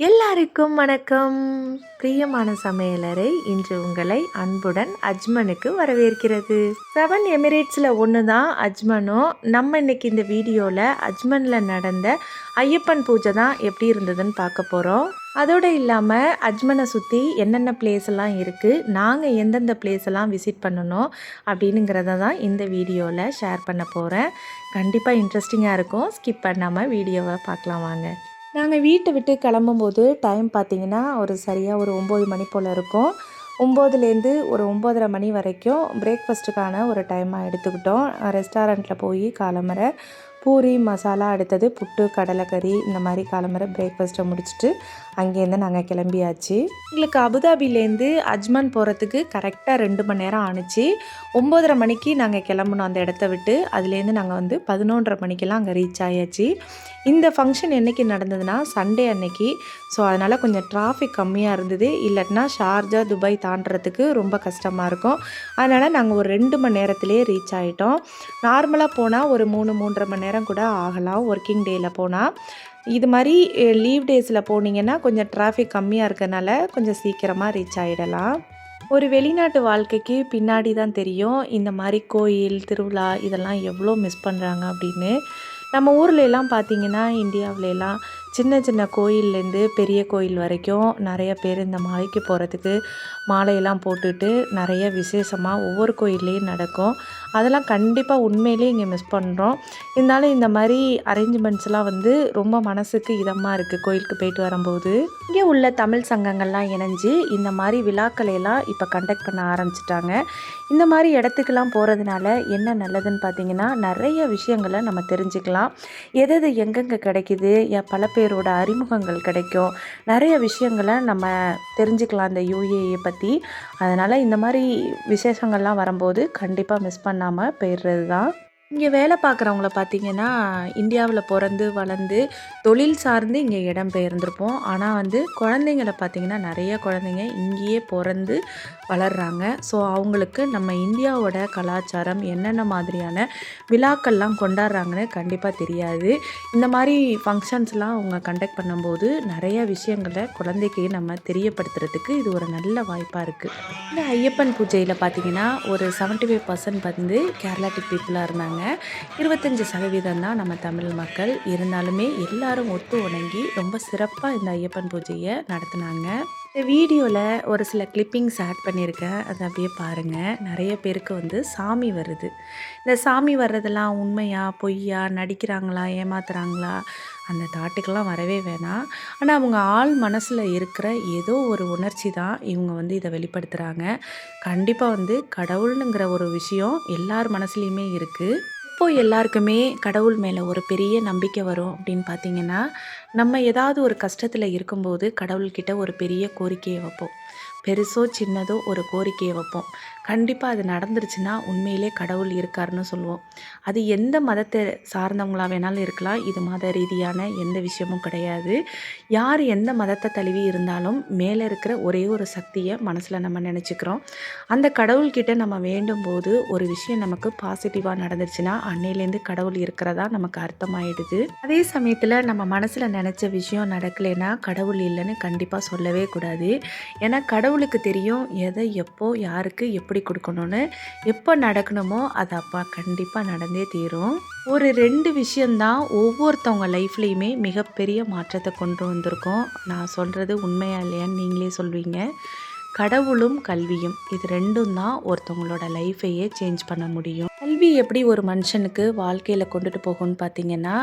எல்லாருக்கும் வணக்கம். பிரியமான சமையலறை இன்று உங்களை அன்புடன் அஜ்மனுக்கு வரவேற்கிறது. செவன் எமிரேட்ஸில் ஒன்று தான் அஜ்மனும் நம்ம இன்னைக்கு இந்த வீடியோவில் அஜ்மனில் நடந்த ஐயப்பன் பூஜை தான் எப்படி இருந்ததுன்னு பார்க்க போகிறோம் அதோடு இல்லாமல் அஜ்மனை சுற்றி என்னென்ன பிளேஸ் எல்லாம் இருக்குது நாங்கள் எந்தெந்த பிளேஸ் எல்லாம் விசிட் பண்ணணும் அப்படின்னுங்கிறத தான் இந்த வீடியோவில் ஷேர் பண்ண போகிறேன் கண்டிப்பாக இன்ட்ரெஸ்டிங்காக இருக்கும். ஸ்கிப் பண்ணாமல் வீடியோவை பார்க்கலாம் வாங்க. நாங்கள் வீட்டை விட்டு கிளம்பும்போது டைம் பார்த்தீங்கன்னா ஒரு சரியாக ஒரு ஒம்பது மணி போல் இருக்கும். ஒம்போதுலேருந்து ஒரு ஒம்போதரை மணி வரைக்கும் பிரேக்ஃபாஸ்ட்டுக்கான ஒரு டைமாக எடுத்துக்கிட்டோம். ரெஸ்டாரண்ட்டில் போய் காலம்பரை. பூரி மசாலா அடுத்தது புட்டு கடலைக்கறி இந்த மாதிரி காலம்பரை பிரேக்ஃபாஸ்ட்டை முடிச்சுட்டு அங்கேருந்து நாங்கள் கிளம்பியாச்சு. எங்களுக்கு அபுதாபிலேருந்து அஜ்மான் போகிறதுக்கு கரெக்டாக ரெண்டு மணி நேரம் ஆணுச்சு. ஒம்போதரை மணிக்கு நாங்கள் கிளம்புனோம் அந்த இடத்த விட்டு அதுலேருந்து நாங்கள் வந்து பதினொன்றரை மணிக்கெல்லாம் அங்கே ரீச் ஆயாச்சு. இந்த ஃபங்க்ஷன் என்றைக்கு நடந்ததுன்னா சண்டே அன்னைக்கு. ஸோ அதனால் கொஞ்சம் டிராஃபிக் கம்மியாக இருந்தது. இல்லைன்னா ஷார்ஜா துபாய் தாண்டுறதுக்கு ரொம்ப கஷ்டமாக இருக்கும். அதனால் நாங்கள் ஒரு ரெண்டு மணி நேரத்துலேயே ரீச் ஆகிட்டோம் நார்மலாக போனால் ஒரு மூணு மூன்றரை மணி நேரம் கூட ஆகலாம் ஒர்க்கிங் டேயில் போனால் இது மாதிரி லீவ் டேஸில் போனீங்கன்னா கொஞ்சம் டிராஃபிக் கம்மியாக இருக்கனால கொஞ்சம் சீக்கிரமாக ரீச் ஆகிடலாம் ஒரு வெளிநாட்டு வாழ்க்கைக்கு பின்னாடி தான் தெரியும் இந்த மாதிரி கோயில் திருவிழா இதெல்லாம் எவ்வளோ மிஸ் பண்ணுறாங்க அப்படின்னு. நம்ம ஊர்ல எல்லாம் பார்த்தீங்கன்னா இந்தியாவிலலாம் சின்ன சின்ன கோயில்லேருந்து பெரிய கோயில் வரைக்கும் நிறைய பேர் இந்த மாலைக்கு போகிறதுக்கு மாலையெல்லாம் போட்டுட்டு நிறைய விசேஷமாக ஒவ்வொரு கோயில்லையும் நடக்கும். அதெல்லாம் கண்டிப்பாக உண்மையிலே இங்கே மிஸ் பண்ணுறோம். இருந்தாலும் இந்த மாதிரி அரேஞ்ச்மெண்ட்ஸ்லாம் வந்து ரொம்ப மனசுக்கு இதமாக இருக்குது கோயிலுக்கு போயிட்டு வரும்போது. இங்கே உள்ள தமிழ் சங்கங்கள்லாம் இணைஞ்சு இந்த மாதிரி விழாக்களையெல்லாம் இப்போ கண்டக்ட் பண்ண ஆரம்பிச்சிட்டாங்க. இந்த மாதிரி இடத்துக்கெல்லாம் போகிறதுனால என்ன நல்லதுன்னு பார்த்தீங்கன்னா நிறைய விஷயங்களை நம்ம தெரிஞ்சுக்கலாம். எது எது எங்கெங்கே கிடைக்குது பல பேர் பேரோட அறிமுகங்கள் கிடைக்கும். நிறைய விஷயங்களை நம்ம தெரிஞ்சுக்கலாம் இந்த யூஏஏ பற்றி அதனால் இந்த மாதிரி விசேஷங்கள்லாம் வரும்போது கண்டிப்பாக மிஸ் பண்ணாமல் போயிடுறது தான் இங்கே வேலை பார்க்குறவங்கள பார்த்திங்கன்னா இந்தியாவில் பிறந்து வளர்ந்து தொழில் சார்ந்து இங்கே இடம் பெயர்ந்திருப்போம். ஆனால் வந்து குழந்தைங்கள பார்த்திங்கன்னா நிறைய குழந்தைங்க இங்கேயே பிறந்து வளர்கிறாங்க ஸோ அவங்களுக்கு நம்ம இந்தியாவோட கலாச்சாரம் என்னென்ன மாதிரியான விழாக்கள்லாம் கொண்டாடுறாங்கன்னு கண்டிப்பாக தெரியாது. இந்த மாதிரி ஃபங்க்ஷன்ஸ்லாம் அவங்க கண்டக்ட் பண்ணும்போது நிறைய விஷயங்களை குழந்தைக்கு நம்ம தெரியப்படுத்துறதுக்கு இது ஒரு நல்ல வாய்ப்பாக இருக்குது இந்த ஐயப்பன் பூஜையில் பார்த்திங்கன்னா ஒரு செவன்ட்டி ஃபைவ் பர்சன்ட் வந்து கேரளாட்டிக் பீப்புளாக இருந்தாங்க. இருபத்தஞ்சி சதவீதம் தான் நம்ம தமிழ் மக்கள். இருந்தாலுமே எல்லாரும் ஒத்து உணங்கி ரொம்ப சிறப்பாக இந்த ஐயப்பன் பூஜையை நடத்தினாங்க. இந்த வீடியோவில் ஒரு சில கிளிப்பிங்ஸ் ஆட் பண்ணியிருக்கேன் அதை அப்படியே பாருங்கள் நிறைய பேருக்கு வந்து சாமி வருது. இந்த சாமி வர்றதெல்லாம் உண்மையா பொய்யா நடிக்கிறாங்களா ஏமாத்துறாங்களா? அந்த தாட்டுக்கெல்லாம் வரவே வேணாம். ஆனால் அவங்க ஆள் மனசில் இருக்கிற ஏதோ ஒரு உணர்ச்சி தான் இவங்க வந்து இதை வெளிப்படுத்துகிறாங்க கண்டிப்பாக வந்து கடவுளுங்கிற ஒரு விஷயம் எல்லார் மனசுலேயுமே இருக்குது எப்போ எல்லாருக்குமே கடவுள் மேலே ஒரு பெரிய நம்பிக்கை வரும் அப்படின்னு பார்த்தீங்கன்னா நம்ம ஏதாவது ஒரு கஷ்டத்தில் இருக்கும்போது கடவுள்கிட்ட ஒரு பெரிய கோரிக்கையை வைப்போம். பெருசோ சின்னதோ ஒரு கோரிக்கையை வைப்போம். கண்டிப்பாக அது நடந்துருச்சுன்னா உண்மையிலே கடவுள் இருக்காருன்னு சொல்லுவோம். அது எந்த மதத்தை சார்ந்தவங்களாக வேணாலும் இருக்கலாம். இது மத ரீதியான எந்த விஷயமும் கிடையாது. யார் எந்த மதத்தை தழுவி இருந்தாலும் மேலே இருக்கிற ஒரே ஒரு சக்தியை மனசில் நம்ம நினச்சிக்கிறோம். அந்த கடவுள்கிட்ட நம்ம வேண்டும் போது ஒரு விஷயம் நமக்கு பாசிட்டிவாக நடந்துருச்சுன்னா அன்னையிலேருந்து கடவுள் இருக்கிறதா நமக்கு அர்த்தமாயிடுது. அதே சமயத்தில் நம்ம மனசில் நினச்ச விஷயம் நடக்கலைன்னா கடவுள் இல்லைன்னு கண்டிப்பாக சொல்லவே கூடாது. ஏன்னா கடவுளுக்கு தெரியும் எதை எப்போ யாருக்கு எப்படி எப்படி கொடுக்கணும்னு எப்போ நடக்கணுமோ அது அப்பா கண்டிப்பாக நடந்தே தீரும். ஒரு ரெண்டு விஷயந்தான் ஒவ்வொருத்தவங்க லைஃப்லேயுமே மிகப்பெரிய மாற்றத்தை கொண்டு வந்திருக்கோம். நான் சொல்கிறது உண்மையா இல்லையான்னு நீங்களே சொல்வீங்க. கடவுளும் கல்வியும் இது ரெண்டும் தான் ஒருத்தவங்களோட லைஃப்பையே சேஞ்ச் பண்ண முடியும். கல்வி எப்படி ஒரு மனுஷனுக்கு வாழ்க்கையில் கொண்டுட்டு போகும்னு பார்த்தீங்கன்னா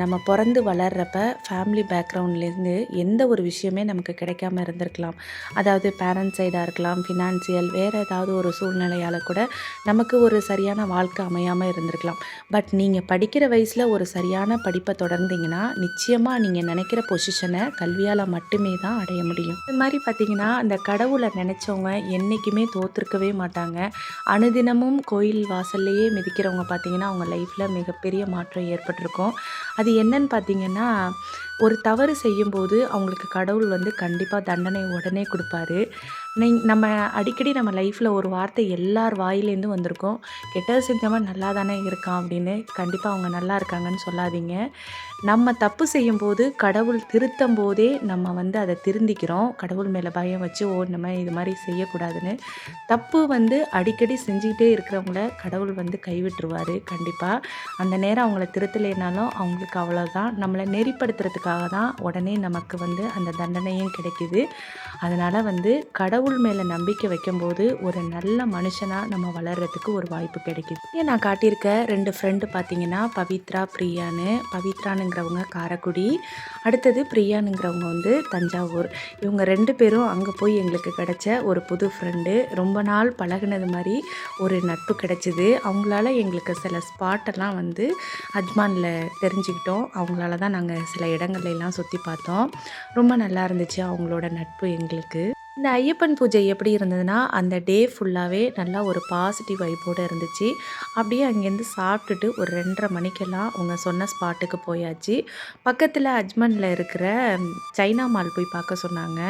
நம்ம பிறந்து வளர்கிறப்ப ஃபேமிலி பேக்ரவுண்ட்லேருந்து எந்த ஒரு விஷயமே நமக்கு கிடைக்காம இருந்திருக்கலாம். அதாவது பேரண்ட்ஸ் சைடாக இருக்கலாம் ஃபினான்சியல் வேறு ஏதாவது ஒரு சூழ்நிலையால் கூட நமக்கு ஒரு சரியான வாழ்க்கை அமையாமல் இருந்திருக்கலாம். பட் நீங்கள் படிக்கிற வயசில் ஒரு சரியான படிப்பை தொடர்ந்தீங்கன்னா நிச்சயமாக நீங்கள் நினைக்கிற பொசிஷனை கல்வியால் மட்டுமே தான் அடைய முடியும். இது மாதிரி பார்த்தீங்கன்னா அந்த கடவுளை நினச்சவங்க என்றைக்குமே தோற்றுருக்கவே மாட்டாங்க. அனுதினமும் கோயில் வாசல் வாசல்லையே மிதிக்கிறவங்க பார்த்திங்கன்னா அவங்க லைஃப்பில் மிகப்பெரிய மாற்றம் ஏற்பட்டிருக்கும். அது என்னன்னு பார்த்தீங்கன்னா ஒரு தவறு செய்யும்போது அவங்களுக்கு கடவுள் வந்து கண்டிப்பாக தண்டனை உடனே கொடுப்பாரு. நீங் நம்ம அடிக்கடி நம்ம லைஃப்பில் ஒரு வார்த்தை எல்லார் வாயிலேருந்து வந்திருக்கோம். கெட்டது செஞ்சவன் நல்லா தானே இருக்கான் அப்படின்னு கண்டிப்பாக அவங்க நல்லா இருக்காங்கன்னு சொல்லாதீங்க. நம்ம தப்பு செய்யும்போது கடவுள் திருத்தும் போதே நம்ம வந்து அதை திருந்திக்கிறோம். கடவுள் மேலே பயம் வச்சு ஓ நம்ம இது மாதிரி செய்யக்கூடாதுன்னு. தப்பு வந்து அடிக்கடி செஞ்சுக்கிட்டே இருக்கிறவங்கள கடவுள் வந்து கைவிட்டுருவார் கண்டிப்பாக அந்த நேரம் அவங்கள திருத்தலைனாலும் அவங்களுக்கு அவ்வளோதான் நம்மளை நெறிப்படுத்துறதுக்காக தான் உடனே நமக்கு வந்து அந்த தண்டனையும் கிடைக்குது. அதனால் வந்து கடவுள் மேலே நம்பிக்கை வைக்கும்போது ஒரு நல்ல மனுஷனாக நம்ம வளர்கிறதுக்கு ஒரு வாய்ப்பு கிடைக்குது. ஏன் நான் காட்டியிருக்க ரெண்டு ஃப்ரெண்டு பார்த்தீங்கன்னா பவித்ரா பிரியான்னு. பவித்ரானுங்கிறவங்க காரைக்குடி. அடுத்தது பிரியானுங்கிறவங்க வந்து தஞ்சாவூர். இவங்க ரெண்டு பேரும் அங்கே போய் எங்களுக்கு கிடச்ச ஒரு புது ஃப்ரெண்டு ரொம்ப நாள் பழகுனது மாதிரி ஒரு நட்பு கிடச்சிது. அவங்களால எங்களுக்கு சில ஸ்பாட்டெல்லாம் வந்து அஜ்மானில் தெரிஞ்சுக்கிட்டோம். அவங்களால தான் நாங்கள் சில இடங்கள்லாம் சுற்றி பார்த்தோம். ரொம்ப நல்லா இருந்துச்சு அவங்களோட நட்பு எங்களுக்கு. இந்த ஐயப்பன் பூஜை எப்படி இருந்ததுன்னா அந்த டே ஃபுல்லாகவே நல்லா ஒரு பாசிட்டிவ் வைப்போடு இருந்துச்சு. அப்படியே அங்கேருந்து சாப்பிட்டுட்டு ஒரு ரெண்டரை மணிக்கெல்லாம் அவங்க சொன்ன ஸ்பாட்டுக்கு போயாச்சு. பக்கத்தில் அஜ்மனில் இருக்கிற சைனா மால் போய் பார்க்க சொன்னாங்க.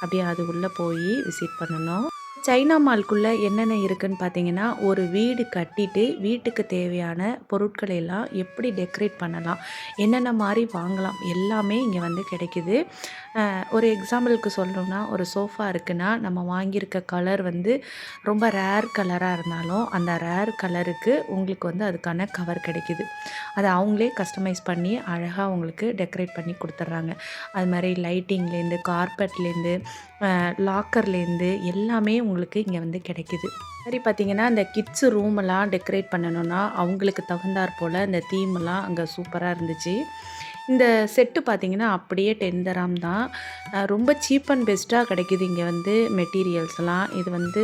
அப்படியே அது உள்ளே போய் விசிட் பண்ணணும். சைனா மால்குள்ளே என்னென்ன இருக்குன்னு பார்த்தீங்கன்னா ஒரு வீடு கட்டிட்டு வீட்டுக்கு தேவையான பொருட்களை எல்லாம் எப்படி டெக்கரேட் பண்ணலாம் என்னென்ன மாதிரி வாங்கலாம் எல்லாமே இங்கே வந்து கிடைக்குது. ஒரு எக்ஸாம்பிளுக்கு சொல்கிறோம்னா ஒரு சோஃபா இருக்குன்னா நம்ம வாங்கியிருக்க கலர் வந்து ரொம்ப ரேர் கலராக இருந்தாலும் அந்த ரேர் கலருக்கு உங்களுக்கு வந்து அதுக்கான கவர் கிடைக்குது. அதை அவங்களே கஸ்டமைஸ் பண்ணி அழகாக உங்களுக்கு டெக்கரேட் பண்ணி கொடுத்துட்றாங்க. அது மாதிரி லைட்டிங்லேருந்து கார்பெட்லேருந்து லாக்கர்லேருந்து எல்லாமே உங்களுக்கு இங்கே வந்து கிடைக்குது. சரி பார்த்தீங்கன்னா இந்த கிட்ஸு ரூமெல்லாம் டெக்கரேட் பண்ணணும்னா அவங்களுக்கு தகுந்தாற் போல் இந்த தீமெல்லாம் அங்கே சூப்பராக இருந்துச்சு. இந்த செட்டு பார்த்தீங்கன்னா அப்படியே டென் தராம் தான் ரொம்ப சீப் அண்ட் பெஸ்ட்டாக கிடைக்கிது இங்கே வந்து மெட்டீரியல்ஸ்லாம் இது வந்து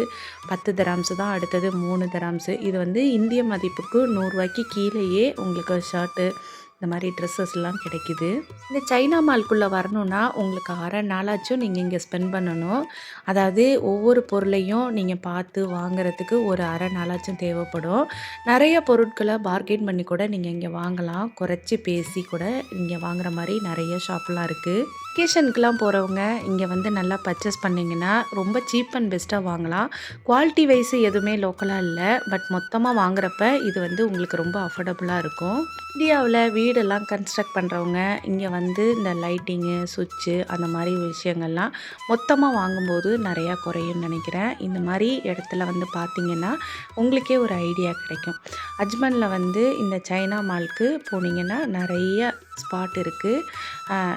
பத்து தராம்ஸு தான் அடுத்தது மூணு தராம்ஸு இது வந்து இந்திய மதிப்புக்கு நூறுரூவாய்க்கு கீழேயே உங்களுக்கு ஷர்ட்டு இந்த மாதிரி ட்ரெஸ்ஸஸ்லாம் கிடைக்குது. இந்த சைனா மால்குள்ளே வரணும்னா உங்களுக்கு அரை நாளாச்சும் நீங்கள் இங்கே ஸ்பெண்ட் பண்ணணும். அதாவது ஒவ்வொரு பொருளையும் நீங்கள் பார்த்து வாங்குறதுக்கு ஒரு அரை நாளாச்சும் தேவைப்படும். நிறைய பொருட்களை பார்கெயின் பண்ணி கூட நீங்கள் இங்கே வாங்கலாம். குறைச்சி பேசி கூட இங்கே வாங்குற மாதிரி நிறைய ஷாப்லாம் இருக்குது வெக்கேஷனுக்குலாம் போகிறவங்க இங்கே வந்து நல்லா பர்ச்சேஸ் பண்ணிங்கன்னா ரொம்ப சீப் அண்ட் பெஸ்ட்டாக வாங்கலாம். குவாலிட்டி வைஸ் எதுவுமே லோக்கலாக இல்லை. பட் மொத்தமாக வாங்குறப்ப இது வந்து உங்களுக்கு ரொம்ப அஃபோர்டபுளாக இருக்கும். இந்தியாவில் வீடெல்லாம் கன்ஸ்ட்ரக்ட் பண்ணுறவங்க இங்கே வந்து இந்த லைட்டிங்கு சுவிட்சு அந்த மாதிரி விஷயங்கள்லாம் மொத்தமாக வாங்கும்போது நிறையா குறையும்னு நினைக்கிறேன். இந்த மாதிரி இடத்துல வந்து பார்த்தீங்கன்னா உங்களுக்கே ஒரு ஐடியா கிடைக்கும். அஜ்மனில் வந்து இந்த சைனா மால்க்கு போனீங்கன்னா நிறைய ஸ்பாட் இருக்குது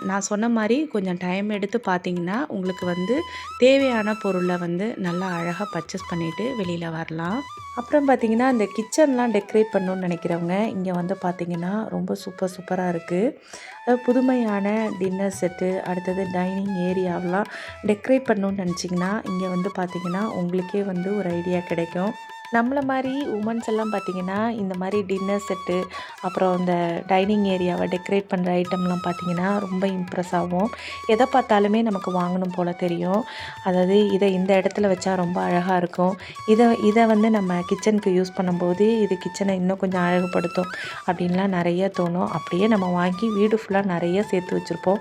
நான் சொன்ன மாதிரி கொஞ்சம் டைம் எடுத்து பார்த்தீங்கன்னா உங்களுக்கு வந்து தேவையான பொருளை வந்து நல்லா அழகாக பர்ச்சேஸ் பண்ணிவிட்டு வெளியில் வரலாம். அப்புறம் பார்த்தீங்கன்னா இந்த கிச்சன்லாம் டெக்கரேட் பண்ணணும்னு நினைக்கிறவங்க இங்கே வந்து பார்த்திங்கன்னா ரொம்ப சூப்பர் சூப்பராக இருக்குது புதுமையான டின்னர் செட்டு அடுத்தது டைனிங் ஏரியாவெலாம் டெக்கரேட் பண்ணணும்னு நினச்சிங்கன்னா இங்கே வந்து பார்த்திங்கன்னா உங்களுக்கே வந்து ஒரு ஐடியா கிடைக்கும். நம்மளை மாதிரி உமன்ஸ் எல்லாம் பார்த்தீங்கன்னா இந்த மாதிரி டின்னர் செட்டு அப்புறம் இந்த டைனிங் ஏரியாவை டெக்கரேட் பண்ணுற ஐட்டம்லாம் பார்த்தீங்கன்னா ரொம்ப இம்ப்ரெஸ் ஆகும். எதை பார்த்தாலுமே நமக்கு வாங்கணும் போல் தெரியும். அதாவது இதை இந்த இடத்துல வச்சா ரொம்ப அழகாக இருக்கும். இதை இதை வந்து நம்ம கிச்சனுக்கு யூஸ் பண்ணும்போது இது கிச்சனை இன்னும் கொஞ்சம் அழகுபடுத்தும் அப்படின்லாம் நிறைய தோணும். அப்படியே நம்ம வாங்கி வீடு ஃபுல்லாக நிறைய சேர்த்து வச்சுருப்போம்.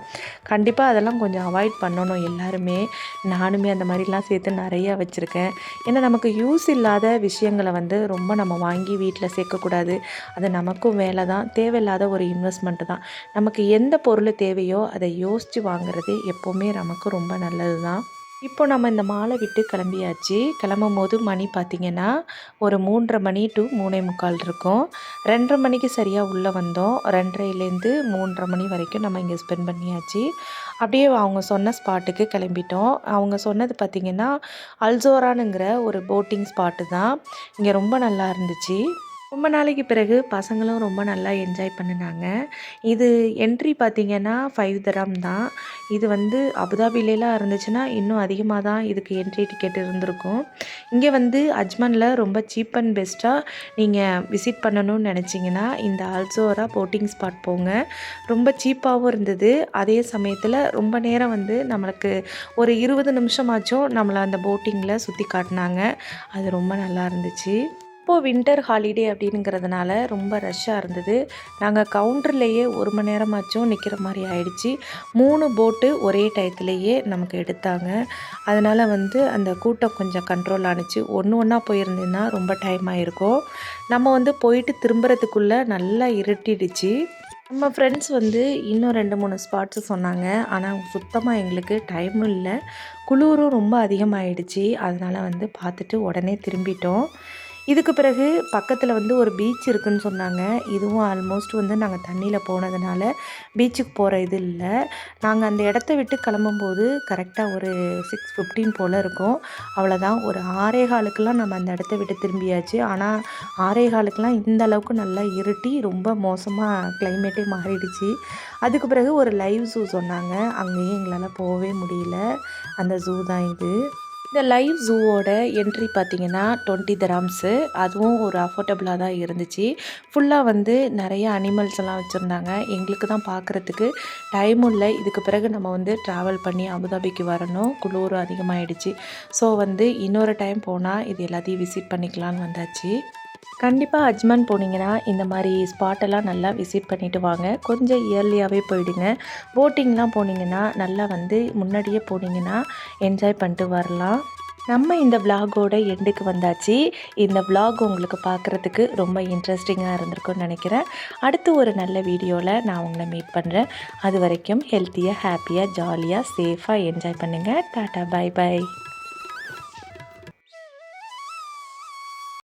கண்டிப்பாக அதெல்லாம் கொஞ்சம் அவாய்ட் பண்ணணும் எல்லாருமே. நானுமே அந்த மாதிரிலாம் சேர்த்து நிறையா வச்சுருக்கேன். ஏன்னா நமக்கு யூஸ் இல்லாத விஷயம் விஷயங்களை வந்து ரொம்ப நம்ம வாங்கி வீட்டில் சேர்க்கக்கூடாது. அது நமக்கும் வேலை தான். தேவையில்லாத ஒரு இன்வெஸ்ட்மெண்ட்டு தான். நமக்கு எந்த பொருள் தேவையோ அதை யோசித்து வாங்குறது எப்போவுமே நமக்கு ரொம்ப நல்லது தான் இப்போ நம்ம இந்த மாலை விட்டு கிளம்பியாச்சு. கிளம்பும் போது மணி பார்த்திங்கன்னா ஒரு மூன்றரை மணி டு மூணே முக்கால் இருக்கும். ரெண்டரை மணிக்கு சரியாக உள்ளே வந்தோம். ரெண்டரைலேருந்து மூன்றரை மணி வரைக்கும் நம்ம இங்கே ஸ்பெண்ட் பண்ணியாச்சு. அப்படியே அவங்க சொன்ன ஸ்பாட்டுக்கு கிளம்பிட்டோம். அவங்க சொன்னது பார்த்திங்கன்னா அல்சோரானுங்கிற ஒரு போட்டிங் ஸ்பாட்டு தான். இங்கே ரொம்ப நல்லா இருந்துச்சு. ரொம்ப நாளைக்கு பிறகு பசங்களும் ரொம்ப நல்லா என்ஜாய் பண்ணினாங்க. இது என்ட்ரி பார்த்திங்கன்னா ஃபைவ் தரம் தான். இது வந்து அபுதாபிலலாம் இருந்துச்சுன்னா இன்னும் அதிகமாக தான் இதுக்கு என்ட்ரி டிக்கெட் இருந்திருக்கும். இங்கே வந்து அஜ்மனில் ரொம்ப சீப் அண்ட் பெஸ்ட்டாக நீங்கள் விசிட் பண்ணணும்னு நினச்சிங்கன்னா இந்த ஆல்சோரா போட்டிங் ஸ்பாட் போங்க. ரொம்ப சீப்பாகவும் இருந்தது. அதே சமயத்தில் ரொம்ப நேரம் வந்து நம்மளுக்கு ஒரு இருபது நிமிஷமாச்சும் நம்மளை அந்த போட்டிங்கில் சுற்றி காட்டினாங்க. அது ரொம்ப நல்லா இருந்துச்சு. இப்போது வின்டர் ஹாலிடே அப்படிங்கிறதுனால ரொம்ப ரஷ்ஷாக இருந்தது. நாங்கள் கவுண்டர்லேயே ஒரு மணி நேரமாச்சும் நிற்கிற மாதிரி ஆயிடுச்சு. மூணு போட்டு ஒரே டயத்துலேயே நமக்கு எடுத்தாங்க. அதனால் வந்து அந்த கூட்டம் கொஞ்சம் கண்ட்ரோல் ஆணுச்சு ஒன்று ஒன்றா போயிருந்ததுன்னா ரொம்ப டைம் ஆகிருக்கும் நம்ம வந்து போயிட்டு திரும்புறதுக்குள்ளே நல்லா இருட்டிடுச்சு. நம்ம ஃப்ரெண்ட்ஸ் வந்து இன்னும் ரெண்டு மூணு ஸ்பாட்ஸு சொன்னாங்க. ஆனால் சுத்தமாக எங்களுக்கு டைமும் இல்லை. குளிரும் ரொம்ப அதிகமாகிடுச்சு அதனால் வந்து பார்த்துட்டு உடனே திரும்பிட்டோம். இதுக்கு பிறகு பக்கத்தில் வந்து ஒரு பீச் இருக்குன்னு சொன்னாங்க. இதுவும் ஆல்மோஸ்ட் வந்து நாங்கள் தண்ணியில் போனதுனால பீச்சுக்கு போகிற இது இல்லை. நாங்கள் அந்த இடத்த விட்டு கிளம்பும்போது கரெக்டாக ஒரு சிக்ஸ் ஃபிஃப்டீன் போல் இருக்கும். அவ்வளோதான் ஒரு ஆறே காலுக்கெலாம் நம்ம அந்த இடத்த விட்டு திரும்பியாச்சு. ஆனால் ஆறே காலுக்கெலாம் இந்த அளவுக்கு நல்லா இருட்டி ரொம்ப மோசமாக கிளைமேட்டே மாறிடுச்சு. அதுக்கு பிறகு ஒரு லைவ் ஜூ சொன்னாங்க. அங்கேயும் எங்களால் போகவே முடியல. அந்த ஜூ தான் இது. இந்த லைவ் ஜூவோட என்ட்ரி பார்த்தீங்கன்னா டுவெண்ட்டி தராம்ஸு அதுவும் ஒரு அஃபோர்டபுளாக தான் இருந்துச்சு. ஃபுல்லாக வந்து நிறைய அனிமல்ஸ் எல்லாம் வச்சுருந்தாங்க. எங்களுக்கு தான் பார்க்குறதுக்கு டைமும் இல்லை. இதுக்கு பிறகு நம்ம வந்து ட்ராவல் பண்ணி அபுதாபிக்கு வரணும். குளிர் அதிகமாகிடுச்சு ஸோ வந்து இன்னொரு டைம் போனால் இது எல்லாத்தையும் விசிட் பண்ணிக்கலான்னு வந்தாச்சு. கண்டிப்பாக அஜ்மான் போனீங்கன்னா இந்த மாதிரி ஸ்பாட்டெல்லாம் நல்லா விசிட் பண்ணிவிட்டு வாங்க. கொஞ்சம் இயர்லியாகவே போயிடுங்க. போட்டிங்லாம் போனீங்கன்னா நல்லா வந்து முன்னாடியே போனீங்கன்னா என்ஜாய் பண்ணிட்டு வரலாம். நம்ம இந்த விலாகோட எண்டுக்கு வந்தாச்சு. இந்த விலாக் உங்களுக்கு பார்க்குறதுக்கு ரொம்ப இன்ட்ரெஸ்டிங்காக இருந்திருக்கும்னு நினைக்கிறேன். அடுத்து ஒரு நல்ல வீடியோவில் நான் உங்களை மீட் பண்ணுறேன் அது வரைக்கும் ஹெல்த்தியாக ஹாப்பியாக ஜாலியாக சேஃபாக என்ஜாய் பண்ணுங்கள் டாட்டா பை பாய்